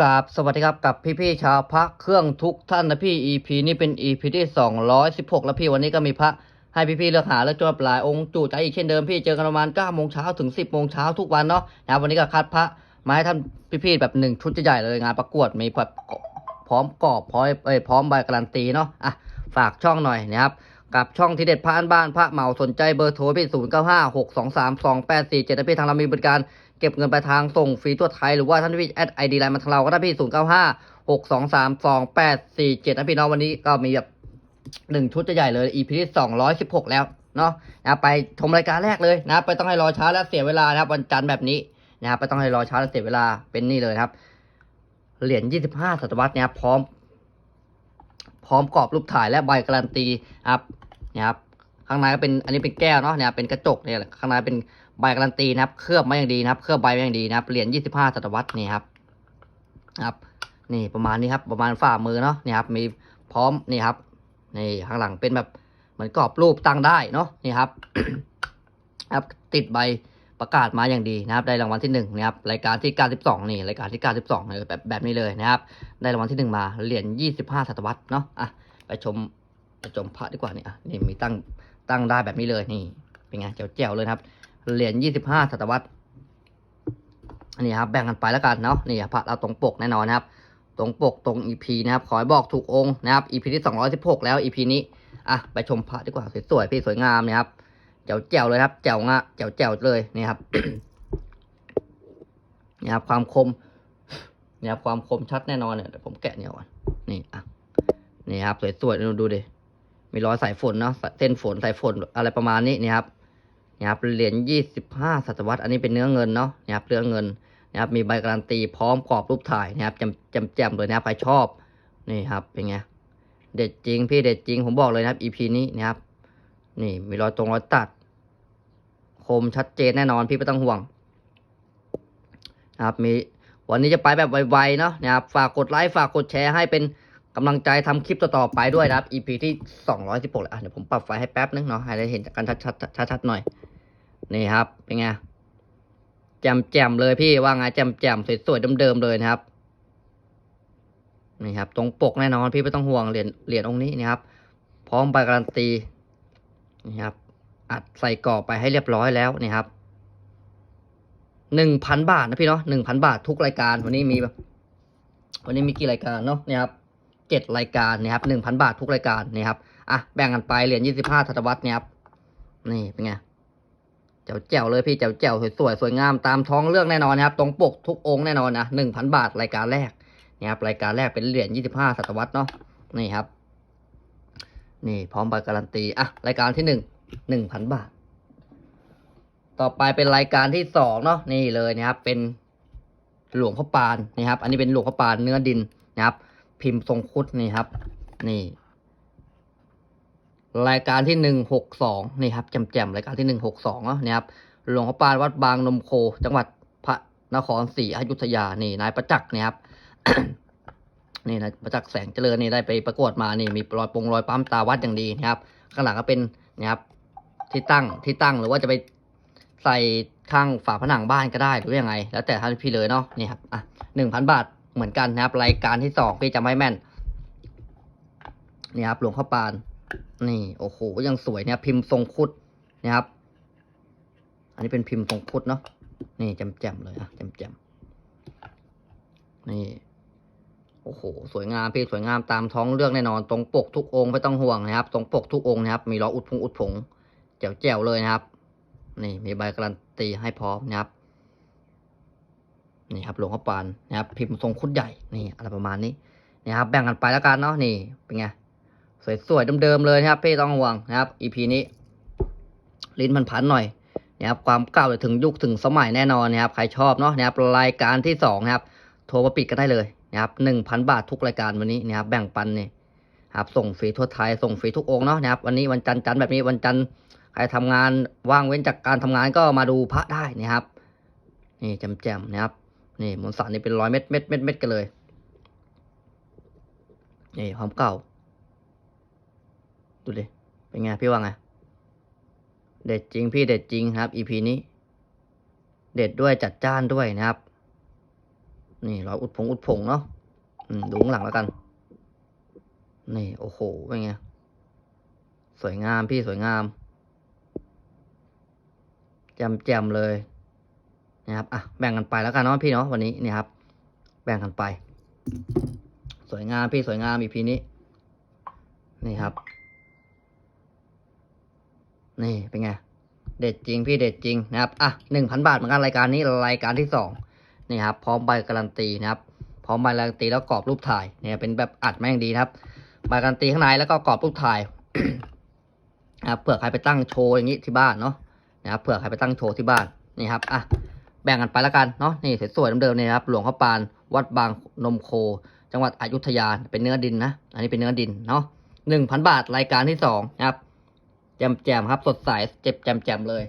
กับสวัสดีครับกับพี่ๆชาวพระเครื่องทุกท่านนะพี่ EP นี้เป็น EP ที่ 216 แล้วพี่วันนี้ก็มีพระให้พี่ๆเลือกหาแล้วจวบหลายองค์จูใจอีกเช่นเดิมพี่เจอกันประมาณ9โมงเช้าถึง 10โมงเช้าทุกวันเนาะนะวันนี้ก็คัดพระมาให้ท่านพี่ๆแบบหนึ่งชุดใหญ่ๆเลยงานประกวดมีแบบพร้อมกรอบพร้อมเอ้ยพร้อมใบการันตีเนาะอะฝากช่องหน่อยนะครับกับช่องที่เด็ดพระอันบ้านพระเหมาสนใจเบอร์โทรพี่0 9 5 6 2 3 2 8 4 7นะพี่ทางเรามีบริการ เก็บเงินปลายทางส่งฟรีทั่วไทยหรือว่าท่านพี่แอดไอดีไลน์มาทางเราก็ได้พี่ศูนย์เก้าห้าหกสองสามสองแปดสี่เจ็ดนะพี่น้องวันนี้ก็มีแบบหนึ่งชุดจะใหญ่เลย EP ที่สองร้อยสิบหกแล้วเนาะนะไปชมรายการแรกเลยนะ ไปต้องให้รอช้าและเสียเวลานะครับวันจันทร์แบบนี้นะครับไปต้องให้รอช้าและเสียเวลาเป็นนี่เลยครับ เหรียญยี่สิบห้าศตวรรษเนี่ยพร้อม พร้อมกรอบรูปถ่ายและใบการันตีครับนะครับข้างในก็เป็นอันนี้เป็นแก้วเนาะเนี่ยเป็นกระจกเนี่ยข้างในเป็น ใบการันตีนะครับเคลือบมาอย่างดีนะครับเคลือบใบมาอย่างดีนะครับเหรียญ25ศตวรรษนี่ครับครับ นี่ประมาณนี้ครับประมาณฝ่ามือเนาะนี่ครับมีพร้อมนี่ครับนี่ข้างหลังเป็นแบบเหมือนกรอบรูปตั้งได้เนาะนี่ครับครับติดใบประกาศมาอย่างดีนะครับ ได้รางวัลที่หนึ่งนะครับรายการที่ 92 นี่รายการที่ 92เลยแบบแบบนี้เลยนะครับ ได้รางวัลที่หนึ่งมาเหรียญ25 ศตวรรษเนาะอะไปชมไปชมพระดีกว่านี่อะนี่มีตั้งตั้งได้แบบนี้เลยนี่เป็นไงเจ๋วๆเลยครับ เหรียญ25ศตวรรษอันนี้ครับแบ่งกันไปแล้วกันเนาะนี่พระเราตรงปกแน่นอนนะครับ ตรงปกตรง EP นะครับขอให้บอกถูกองค์นะครับ EP ที่216แล้ว EP นี้อะไปชมพระดีกว่าสวยๆพี่สวยงามนะครับเจ๋วแจ๋วๆเลยครับแจ๋วงะแจ๋วแจ๋วๆเลยนี่ครับนี่ครับความคมนี่ครับความคมชัดแน่นอนเนี่ยเดี๋ยวผมแกะเนี่ยก่อนนี่อะนี่ครับสวยๆดูดูดิมีรอยสายฝนเนาะเส้นฝนสายฝนอะไรประมาณนี้นี่ครับ นะครับเหรียญยี่สิบห้าศตวรรษอันนี้เป็นเนื้อเงินเนาะนะครับเนื้อเงินนะครับมีใบการันตีพร้อมกรอบรูปถ่ายนะครับจำจำแจมเลยนะครับใครชอบนี่ครับเป็นไงเด็ดจริงพี่เด็ดจริงผมบอกเลยนะครับ EP นี้นะครับ นี่มีรอยตรงรอยตัด คมชัดเจนแน่นอนพี่ไม่ต้องห่วงนะครับมีวันนี้จะไปแบบไวๆเนาะนะครับฝากกดไลค์ฝากกดแชร์ให้เป็นกำลังใจทำคลิปต่อๆไปด้วยนะครับ EP ที่ 216เลยอะเดี๋ยวผมปรับไฟให้แป๊บนึงเนาะให้ได้เห็นกันชัดๆชัดๆหน่อย นี่ครับ เป็นไงแจมแจมเลยพี่ว่าไงแจมแจมสวยๆเดิมๆเลยนะครับ นี่ครับ ตรงปกแน่นอนพี่ไม่ต้องห่วงเหรียญเหรียญองค์นี้นะครับ พร้อมใบการันตีนี่ครับ อัดใส่กรอบไปให้เรียบร้อยแล้วนี่ครับหนึ่งพันบาทนะพี่เนาะหนึ่งพันบาททุกรายการวันนี้มีวันนี้มีกี่รายการเนาะนี่ครับเจ็ดรายการนะครับหนึ่งพันบาททุกรายการนี่ครับอะแบ่งกันไปเหรียญยี่สิบห้าศตวรรเนี่ยครับนี่เป็นไง แจ๋วแจ๋วเลยพี่แจ๋วแจ๋วสวยๆสวยงามตามท้องเรื่องแน่นอนนะครับ ตรงปกทุกองค์แน่นอนนะหนึ่งพันบาทรายการแรกนี่ครับรายการแรกเป็นเหรียญยี่สิบห้าศตวรรษเนาะนี่ครับ นี่พร้อมใบการันตีอะรายการที่หนึ่งหนึ่งพันบาท ต่อไปเป็นรายการที่สองเนาะนี่เลยนะครับ เป็นหลวงพ่อปานนี่ครับ อันนี้เป็นหลวงพ่อปานเนื้อดินนะครับ พิมพ์ทรงคุดนี่ครับ นี่ รายการที่หนึ่งหกสองนี่ครับแจ่มๆรายการที่หนึ่งหกสองนี่ครับหลวงพ่อปานวัดบางนมโค จังหวัดพระนครศรีอยุธยานี่นายประจักษ์นี่ครับนี่นายประจักษ์แสงเจริญนี่ได้ไปประกวดมานี่มีรอยปงรอยปั๊มตาวัดอย่างดีนะครับ ข้างหลังก็เป็นนะครับที่ตั้งที่ตั้งหรือว่าจะไปใส่ข้างฝาผนังบ้านก็ได้หรือยังไง แล้วแต่ท่านพี่เลยเนาะนี่ครับอะหนึ่งพันบาทเหมือนกันนะครับ รายการที่สองพี่จำไม่แม่นนี่ครับหลวงพ่อปาน นี่โอ้โหยังสวยเนี่ยพิมพ์ทรงคุดนะครับ อันนี้เป็นพิมพ์ทรงคุดเนาะนี่แจ่มๆเลยอะแจ่มๆนี่โอ้โหสวยงามพี่สวยงามตามท้องเรื่องแน่นอน ตรงปกทุกองค์ไม่ต้องห่วงนะครับ ตรงปกทุกองค์นะครับ มีล้ออุดพงอุดผงแจ๋วๆเลยนะครับ นี่มีใบการันตีให้พร้อมนะครับนี่ครับหลวงพ่อปานนะครับ พิมพ์ทรงคุดใหญ่นี่อะไรประมาณนี้นะครับแบ่งกันไปแล้วกันเนาะนี่เป็นไง สวยๆเดิมๆเลยนะครับพี่ต้องห่วงนะครับ EP นี้ลิ้นมันพันหน่อยนะครับความเก่าถึงยุคถึงสมัยแน่นอนนะครับใครชอบเนาะนะครับรายการที่สองนะครับโทรมาปิดก็ได้เลยนะครับหนึ่งพันบาททุกรายการวันนี้นะครับแบ่งปันเนี่ยครับส่งฟรีทั่วไทยส่งฟรีทุกองเนาะนะครับวันนี้วันจันทร์จันทร์แบบนี้วันจันทร์ใครทำงานว่างเว้นจากการทำงานก็มาดูพระได้นะครับ นี่แจมๆนะครับ นี่มวลสารนี่เป็นร้อยเม็ดเม็ดเม็ดเม็ดกันเลยนี่ความเก่า ดูดิ เป็นไงพี่ว่าไง เด็ดจริงพี่เด็ดจริงครับ EP นี้ เด็ดด้วยจัดจ้านด้วยนะครับ นี่รอยอุดผงอุดผงเนาะอืมดูข้างหลังแล้วกัน นี่โอ้โห เป็นไง สวยงามพี่สวยงามแจมแจมๆเลยนะครับ อะ แบ่งกันไปแล้วกันเนาะพี่เนาะวันนี้นี่ครับ แบ่งกันไป สวยงามพี่สวยงามอีพีนี้ นี่ครับ นี่เป็นไง เด็ดจริงพี่เด็ดจริงนะครับ อะหนึ่งพันบาทเหมือนกันรายการนี้รายการที่สองนี่ครับ พร้อมใบการันตีนะครับ พร้อมใบการันตีแล้วกรอบรูปถ่าย เนี่ยเป็นแบบอัดแม่งดีนะครับ ใบการันตีข้างในแล้วก็กรอบรูปถ่ายนะครับเผื่อใครไปตั้งโชว์อย่างนี้ที่บ้านเนาะนะครับเผื่อใครไปตั้งโชว์ที่บ้านนี่ครับอะแบ่งกันไปแล้วกันเนาะนี่สวยๆเดิมๆนี่ครับ หลวงพ่อปานวัดบางนมโค จังหวัดอยุธยาเป็นเนื้อดินนะ อันนี้เป็นเนื้อดินเนาะหนึ่งพันบาทรายการที่สองนะครับ แจมแจมๆครับ สดใสเจ็บแจมแจมๆเลย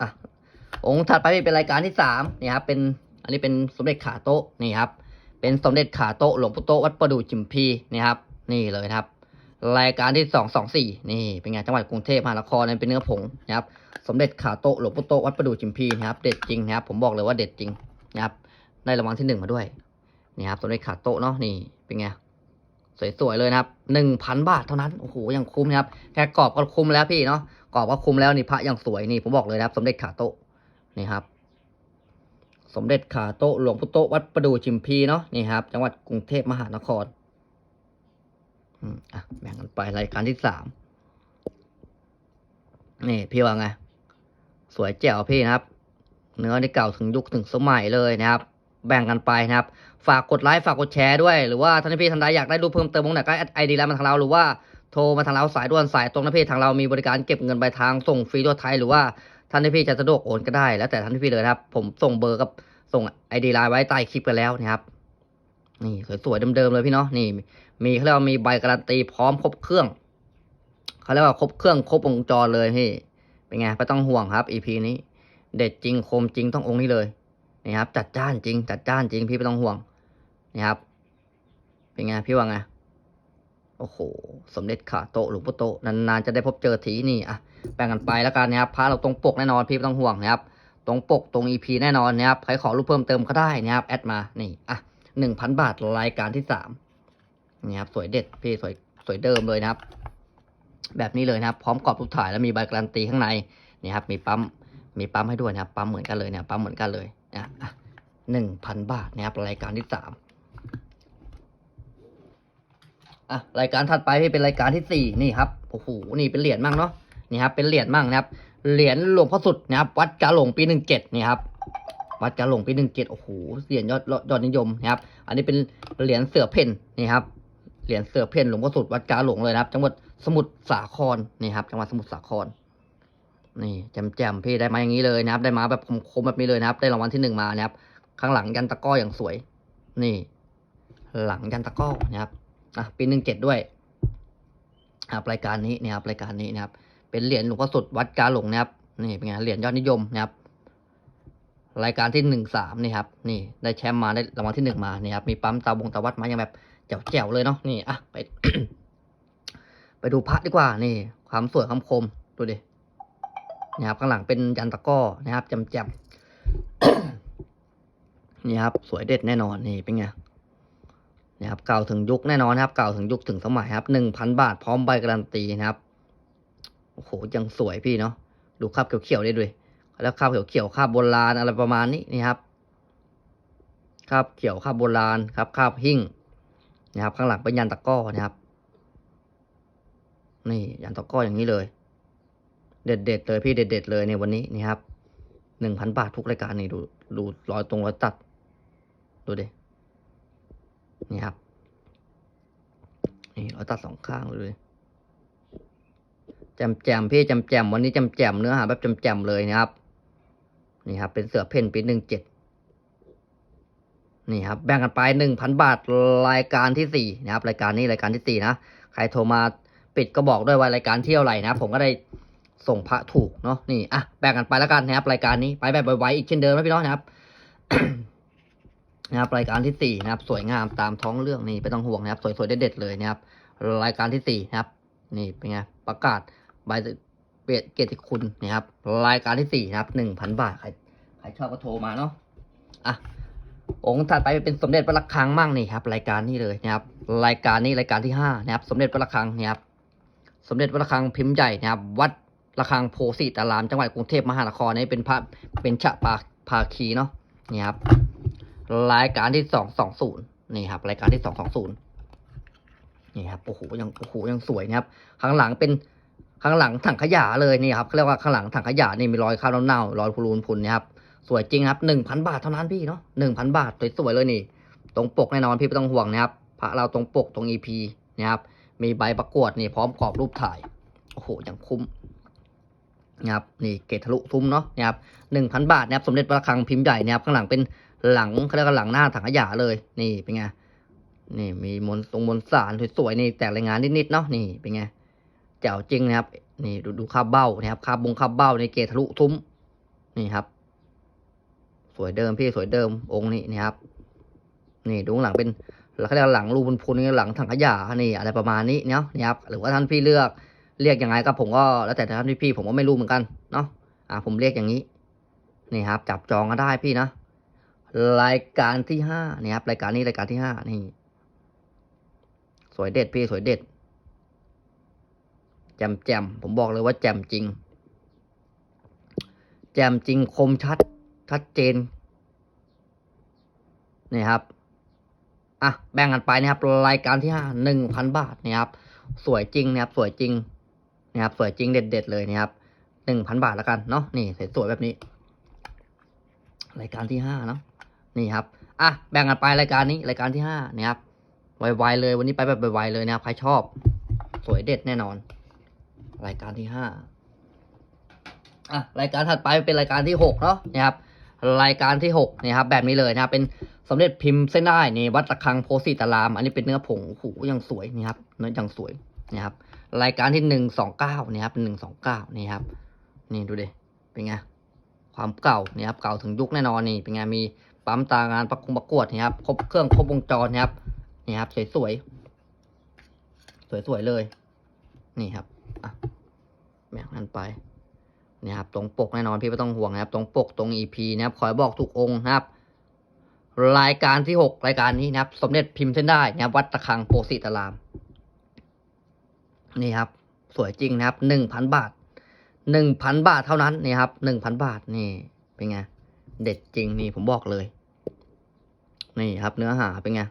อะองค์ถัดไปเป็นรายการที่สามนี่ครับ เป็นอันนี้เป็นสมเด็จขาโต๊ะนี่ครับ เป็นสมเด็จขาโต๊ะหลวงปู่โต๊ะวัดประดู่จิมพีนี่ครับ นี่เลยครับ รายการที่สองสองสี่นี่เป็นไงจังหวัดกรุงเทพมหานครนี่เป็นเนื้อผงนะครับ สมเด็จขาโต๊ะหลวงปู่โต๊ะวัดประดู่จิมพีนะครับ เด็ดจริงนะครับ ผมบอกเลยว่าเด็ดจริงนะครับ ได้รางวัลที่หนึ่งมาด้วยนี่ครับสมเด็จขาโต๊ะเนาะนี่เป็นไง สวยๆเลยนะครับหนึ่งพันบาทเท่านั้น โอ้โหยังคุ้มนะครับแค่กรอบก็คุ้มแล้วพี่เนาะกรอบก็คุ้มแล้วนี่พระยังสวยนี่ผมบอกเลยนะครับ สมเด็จขาโตนี่ครับ สมเด็จขาโตหลวงพุโตวัดประดู่ชิมพีเนาะนี่ครับ จังหวัดกรุงเทพมหานครอืมอะแบ่งกันไปรายการที่สามนี่พี่ว่าไงสวยแจ๋วพี่นะครับ เนื้อที่เก่าถึงยุคถึงสมัยเลยนะครับ แบ่งกันไปนะครับ ฝากกดไลค์ฝากกดแชร์ด้วย หรือว่าท่านพี่ท่านใดอยากได้ดูปเพิ่มเติมตรงไหนก็ไอดีไลน์มาทางเราหรือว่าโทรมาทางเราสายด่วนสายตรงนะพี่ทางเรามีบริการเก็บเงินปลายทางส่งฟรีทั่วไทยหรือว่าท่านพี่จะสะดวกโอนก็ได้ แล้วแต่ท่านพี่เลยครับ ผมส่งเบอร์กับส่งไอดีไลน์ไว้ใต้คลิปกันแล้วนะครับนี่สวยๆเดิมๆเลยพี่เนาะนี่ มีเขาเรียกว่ามีใบการันตีพร้อมครบเครื่องเขาเรียกว่าครบเครื่องครบวงจรเลยพี่เป็นไงไม่ต้องห่วงครับ EP นี้ เด็ดจริงคมจริงต้ององค์นี้เลย นี่ครับ จัดจ้านจริง จัดจ้านจริง พี่ไม่ต้องห่วงนี่ครับ เป็นไงพี่ว่าไงโอ้โห สมเด็จขาโตหลวงพ่อโตนานๆจะได้พบเจอทีนี่อะแบ่งกันไปแล้วกันนะครับพระเราตรงปกแน่นอนพี่ไม่ต้องห่วงนะครับ ตรงปกตรง EP แน่นอนนะครับใครขอรูปเพิ่มเติมก็ได้นะครับแอดมานี่อะหนึ่งพันบาทรายการที่สามนี่ครับสวยเด็ดพี่สวยสวยเดิมเลยนะครับ แบบนี้เลยนะครับ พร้อมกรอบรูปถ่ายแล้วมีใบการันตีข้างในนี่ครับมีปั๊มมีปั๊มให้ด้วยนะครับปั๊มเหมือนกันเลยเนี่ยปั๊มเหมือนกันเลย หนึ่งพันบาทนะครับรายการที่สามอะรายการถัดไปพี่เป็นรายการที่สี่นี่ครับโอ้โหนี่เป็นเหรียญมั่งเนาะนี่ครับเป็นเหรียญมั่งนะครับเหรียญหลวงพ่อสุดนะครับวัดกาหลงปีหนึ่งเจ็ดนี่ครับวัดกาหลงปีหนึ่งเจ็ดโอ้โหเหรียญยอดยอดนิยมนะครับ อันนี้เป็นเหรียญเสือเพ่นนี่ครับเหรียญเสือเพ่นหลวงพ่อสุดวัดกาหลงเลยนะครับ จังหวัดสมุทรสาครนี่ครับจังหวัดสมุทรสาครนี่แจมๆพี่ได้มาอย่างนี้เลยนะครับ ได้มาแบบคมๆแบบนี้เลยนะครับ ได้รางวัลที่หนึ่งมานะครับ ข้างหลังยันตะก้ออย่างสวย นี่ หลังยันตะก้อนะครับอะปีหนึ่งเจ็ดด้วยครับรายการนี้นะครับรายการนี้นะครับ เป็นเหรียญหลวงพ่อสุดวัดกาหลงนะครับ นี่เป็นไงเหรียญยอดนิยมนะครับ รายการที่หนึ่งสามนี่ครับ นี่ได้แชมป์มาได้รางวัลที่หนึ่งมานี่ครับมีปั๊มตาบงตาวัดมาอย่างแบบแจ๋วๆเลยเนาะนี่อะไป ไปดูพระดีกว่า นี่ ความสวยความคมดูดินะครับข้างหลังเป็นยันตะก้อนะครับจำจำ นี่ครับสวยเด็ดแน่นอนนี่เป็นไงนะครับเก่าถึงยุคแน่นอนครับเก่าถึงยุคถึงสมัยครับหนึ่งพันบาทพร้อมใบการันตีนะครับโอ้โหยังสวยพี่เนาะดูคราบเขียวๆได้ด้วยแล้วคราบเขียวๆคราบโบราณอะไรประมาณนี้นี่ครับคราบเขียวคราบโบราณครับคราบหิ่งนะครับ ข้างหลังเป็นยันตะก้อนะครับ นี่ยันตะก้ออย่างนี้เลย เด็ดเด็ดๆเลยพี่เด็ดเด็ดๆเลยในวันนี้นี่ครับหนึ่งพันบาททุกรายการนี่ดูดูรอยตรงรอยตัด ดูดิ นี่ครับ นี่เรอยตัดสองข้างเลยแจมแจมพี่แจมแจมวันนี้แจมแจมเนื้อหาแบบแจมแจมเลยนะครับ นี่ครับ เป็นเสือเพ่นปีหนึ่งเจ็ดนี่ครับแบ่งกันไปหนึ่งพันบาทรายการที่สี่นะครับ รายการนี้รายการที่สี่นะใครโทรมาปิดก็บอกด้วยว่ารายการเที่ยวไหรนะผมก็ได้ส่งพระถูกเนาะนี่อะแบ่งกันไปแล้วกันนะครับ รายการนี้ไปแบบไวๆอีกเช่นเดิมนะพี่น้องนะครับ นะครับรายการที่สี่นะครับ สวยงามตามท้องเรื่องนี่ไม่ต้องห่วงนะครับ สวยๆเด็ดๆเลยนะครับรายการที่สี่นะครับนี่เป็นไงประกาศใบเปียเกียรติคุณนะครับรายการที่สี่นะครับหนึ่งพันบาทใครใครชอบก็โทรมาเนาะอะองค์ถัดไปเป็นสมเด็จพระระฆังมั่งนี่ครับ รายการนี้เลยนะครับ รายการนี้รายการที่ห้านะครับ สมเด็จพระระฆังนี่ยครับสมเด็จพระระฆังพิมพ์ใหญ่นะครับ วัดระฆังโพสิตารามจังหวัดกรุงเทพมหานครนี่เป็นพระเป็นชะปาภาคีเนาะนี่ครับ รายการที่สองสองศูนย์นี่ครับ รายการที่สองสองศูนย์นี่ครับโอ้โหยังโอ้โหยังสวยนะครับ ข้างหลังเป็นข้างหลังถังขยะเลยนี่ครับเขาเรียกว่าข้างหลังถังขยะนี่มีรอยคราบน้ำเน่ารอยพูรูนพุนนะครับสวยจริงครับหนึ่งพันบาทเท่านั้นพี่เนาะหนึ่งพันบาทสวยๆเลยนี่ ตรงปกแน่นอนพี่ไม่ต้องห่วงนะครับพระเราตรงปกตรงอีพีนะครับมีใบประกวดนี่พร้อมกรอบรูปถ่ายโอ้โหอย่างคุ้มนะครับนี่เกตทะลุทุ่มเนาะนะครับหนึ่งพันบาทนะครับสมเด็จพระระฆังพิมพ์ใหญ่นะครับข้างหลังเป็น หลังเขาเรียกว่าหลังหน้าถังขยะเลย นี่เป็นไงนี่มีมนตรงมนสารสวยๆนี่แต่รายงานนิดๆเนาะนี่เป็นไงแจ๋วจริงนะครับ นี่ดูดูคาบเบ้านะครับคาบบงคาบเบ้าในเกทะลุทุ่มนี่ครับ สวยเดิมพี่สวยเดิมองค์นี้นะครับ นี่ดูหลังเป็นเขาเรียกหลังรูพุนพุนนี่หลังถังขยะนี่อะไรประมาณนี้เนาะนี่ครับ หรือว่าท่านพี่เลือกเรียกยังไงก็ผมก็แล้วแต่ท่านพี่พี่ผมก็ไม่รู้เหมือนกันเนาะอ่าผมเรียกอย่างนี้ นี่ครับ จับจองก็ได้พี่นะ รายการที่ห้านี่ครับรายการนี้รายการที่ห้านี่ สวยเด็ดพี่สวยเด็ดแจมแจมผมบอกเลยว่าแจมจริง แจมจริงคมชัด ชัดเจนนี่ครับอะแบ่งกันไปนะครับ รายการที่ห้าหนึ่งพันบาทนะครับ สวยจริงนะครับ สวยจริงนะครับ สวยจริงเด็ดๆเลยนะครับหนึ่งพันบาทแล้วกันเนาะนี่สวยๆแบบนี้ รายการที่ห้าเนาะ นี่ครับอะแบ่งกันไปรายการนี้รายการที่ห้านี่ครับไวๆเลยวันนี้ไปแบบไวๆเลยนะครับใครชอบ สวยเด็ดแน่นอน รายการที่ห้าอะรายการถัดไปเป็นรายการที่หกเนาะนะครับรายการที่หกนี่ครับแบบนี้เลยนะครับเป็นสมเด็จพิมพ์เส้นได้นี่วัดระฆังโพสิตาราม อันนี้เป็นเนื้อผงโอ้โหยังสวยนี่ครับเนื้อยังสวยนี่ครับรายการที่หนึ่งสองเก้านี่ครับหนึ่งสองเก้านี่ครับนี่ดูดิเป็นไงความเก่านี่ครับเก่าถึงยุคแน่นอนนี่เป็นไงมี ปั๊มตางานประกงประกวดนี่ครับครบเครื่องครบวงจรนี่ครับนี่ครับ สวยสวยสวยสวยๆเลย นี่ครับอะแบ่งกันไปนี่ครับตรงปกแน่นอนพี่ไม่ต้องห่วงนะครับ ตรงปกตรง EP นะครับคอยบอกทุกองค์นะครับ รายการที่หกรายการนี้นะครับ สมเด็จพิมพ์เส้นได้นะครับ วัดตะคังโพสิตาราม นี่ครับ สวยจริงนะครับหนึ่งพันบาทหนึ่งพันบาทเท่านั้นนี่ครับหนึ่งพันบาทนี่เป็นไงเด็ดจริงนี่ผมบอกเลย นี่ครับเนื้อหาเป็นไง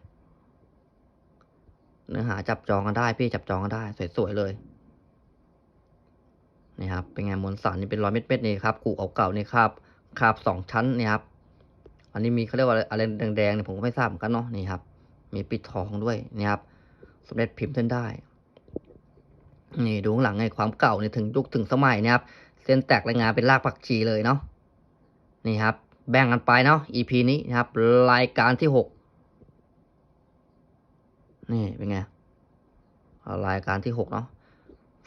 เนื้อหาจับจองกันได้พี่จับจองกันได้ สวยๆเลยนี่ครับเป็นไงมวลสารนี่เป็นร้อยเม็ดๆนี่ครับกูเก่าๆนี่ครับคาบสองชั้นนี่ครับ อันนี้มีเขาเรียกว่าอะไรแดงๆเนี่ยผมก็ไม่ทราบเหมือนกันเนาะนี่ครับ มีปิดทองด้วยนี่ครับสมเด็จพิมพ์เส้นได้ นี่ดูข้างหลังไงความเก่าเนี่ยถึงยุคถึงสมัยนะครับ เส้นแตกรายงานเป็นรากผักชีเลยเนาะนี่ครับ แบ่งกันไปเนาะ EP นี้นะครับ รายการที่หกนี่เป็นไงรายการที่หกเนาะ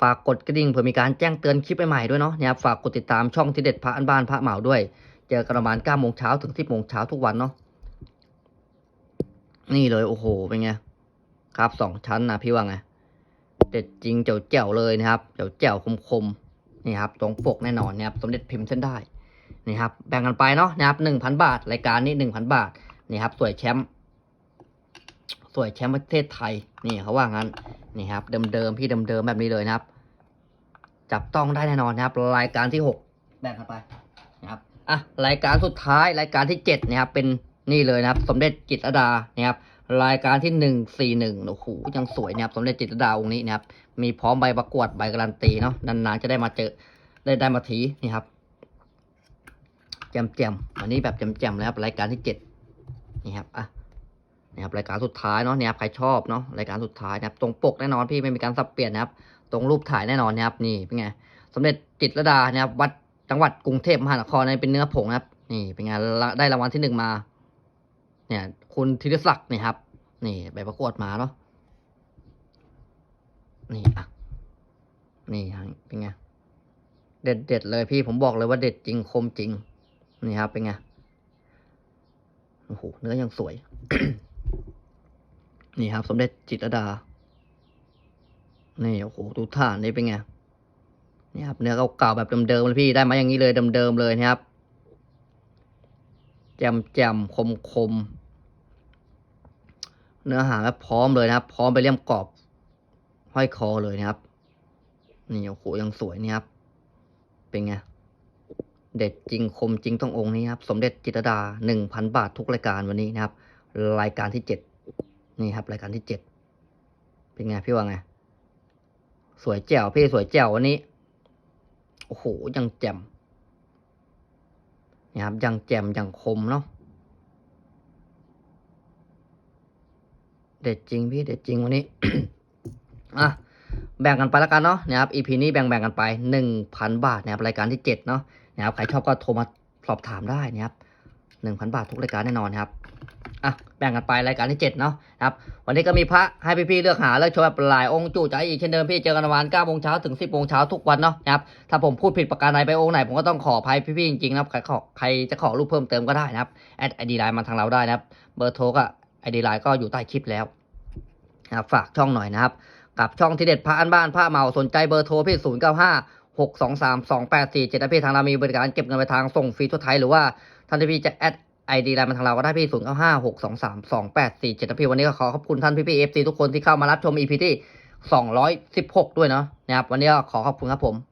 ฝากกดกระดิ่งเพื่อมีการแจ้งเตือนคลิปใหม่ๆด้วยเนาะนะครับฝากกดติดตามช่องที่เด็ดพระอันบ้านพระเหมาด้วย เจอกันประมาณ9โมงเช้าถึง10โมงเช้าทุกวันเนาะนี่เลยโอ้โหเป็นไงครับสองชั้นนะพี่ว่าไงเด็ดจริงเจ๋วแจ๋วเลยนะครับเจ๋วแจ๋วคมๆนี่ครับตรงปกแน่นอนนะครับสมเด็จพิมพ์เส้นได้ นี่ครับแบ่งกันไปเนาะนะครับหนึ่งพันบาท รายการนี้หนึ่งพันบาทนี่ครับสวยแชมป์สวยแชมป์ประเทศไทยนี่เขาว่างั้นนี่ครับเดิมๆพี่เดิมๆแบบนี้เลยนะครับ จับต้องได้แน่นอนนะครับ รายการที่หกแบ่งกันไปนะครับอะรายการสุดท้ายรายการที่เจ็ดนะครับเป็นนี่เลยนะครับ สมเด็จจิตรดานะครับรายการที่หนึ่งสี่หนึ่งโอ้โหยังสวยนะครับสมเด็จจิตรดาองค์นี้นะครับมีพร้อมใบประกวดใบการันตีเนาะนานๆจะได้มาเจอได้ได้มาทีนี่ครับ แจมแจมๆอันนี้แบบแจมแจมๆเลยครับรายการที่เจ็ดนี่ครับอะนี่ครับรายการสุดท้ายเนาะเนี่ยครับใครชอบเนาะรายการสุดท้ายนะครับตรงปกแน่นอนพี่ไม่มีการสับเปลี่ยนนะครับ ตรงรูปถ่ายแน่นอนนะครับนี่เป็นไงสมเด็จจิตรดานะครับวัดจังหวัดกรุงเทพมหานครนี่เป็นเนื้อผงนะครับ นี่เป็นไงได้รางวัลที่หนึ่งมา เนี่ยคุณธีรศักดิ์นี่ครับ นี่ไปประกวดมาเนาะนี่อะนี่เป็นไงเด็ดเด็ดเลยพี่ผมบอกเลยว่าเด็ดจริงคมจริง นี่ครับเป็นไง โอ้โห เนื้อยังสวย นี่ครับ สมเด็จจิตรดา นี่ โอ้โหดูท่านี่เป็นไง นี่ครับ เนื้อเก่าๆแบบเดิมๆเลยพี่ ได้มาอย่างนี้เลยเดิมๆเลยนะครับ แจมแจมคมคม เนื้อหาแบบพร้อมเลยนะครับ พร้อมไปเลี่ยมกรอบ ห้อยคอเลยนะครับ นี่โอ้โหยังสวยนี่ครับ เป็นไง เด็ดจริงคมจริงต้ององค์นี้ครับ สมเด็จจิตรดาหนึ่งพันบาททุกรายการวันนี้นะครับ รายการที่เจ็ดนี่ครับ รายการที่เจ็ดเป็นไงพี่ว่าไง สวยแจ๋วพี่สวยแจ๋ววันนี้ โอ้โห ยังแจ่มนี่ครับยังแจ่มยังคมเนาะเด็ดจริงพี่เด็ดจริงวันนี้อะแบ่งกันไปแล้วกันเนาะนะครับ EP นี้แบ่งแบ่งกันไปหนึ่งพันบาทนะครับรายการที่เจ็ดเนาะ นะครับใครชอบก็โทรมาสอบถามได้นะครับหนึ่งพันบาททุกรายการแน่นอนครับอะแบ่งกันไปรายการที่เจ็ดเนาะครับวันนี้ก็มีพระให้พี่ๆเลือกหาเลือกชมแบบหลายองค์จู่ใจอีกเช่นเดิมพี่เจอกันประมาณ9โมงเช้าถึง10โมงเช้าทุกวันเนาะนะครับถ้าผมพูดผิดประการใดไปองค์ไหนผมก็ต้องขออภัยพี่ๆจริงๆนะครับใครขอใครจะขอรูปเพิ่มเติมก็ได้นะครับแอดไอดีไลน์มาทางเราได้นะครับเบอร์โทรก็ไอดีไลน์ก็อยู่ใต้คลิปแล้วนะครับฝากช่องหน่อยนะครับกับช่องที่เด็ดพระอันบ้านพระเมาสนใจเบอร์โทรพี่ศูนย์เก้าห้า หกสองสามสองแปดสี่เจ็ดพี่ทางเรามีบริการเก็บเงินไปทางส่งฟรีทั่วไทยหรือว่าท่านที่พี่จะแอดไอดีไลน์มาทางเราก็ได้พี่ศูนย์เก้าห้าหกสองสามสองแปดสี่เจ็ดพี่วันนี้ก็ขอขอบคุณท่านพี่พี่เอฟซีทุกคนที่เข้ามารับชมอีพีที่สองร้อยสิบหกด้วยเนาะนะครับวันนี้ก็ขอขอบคุณครับผม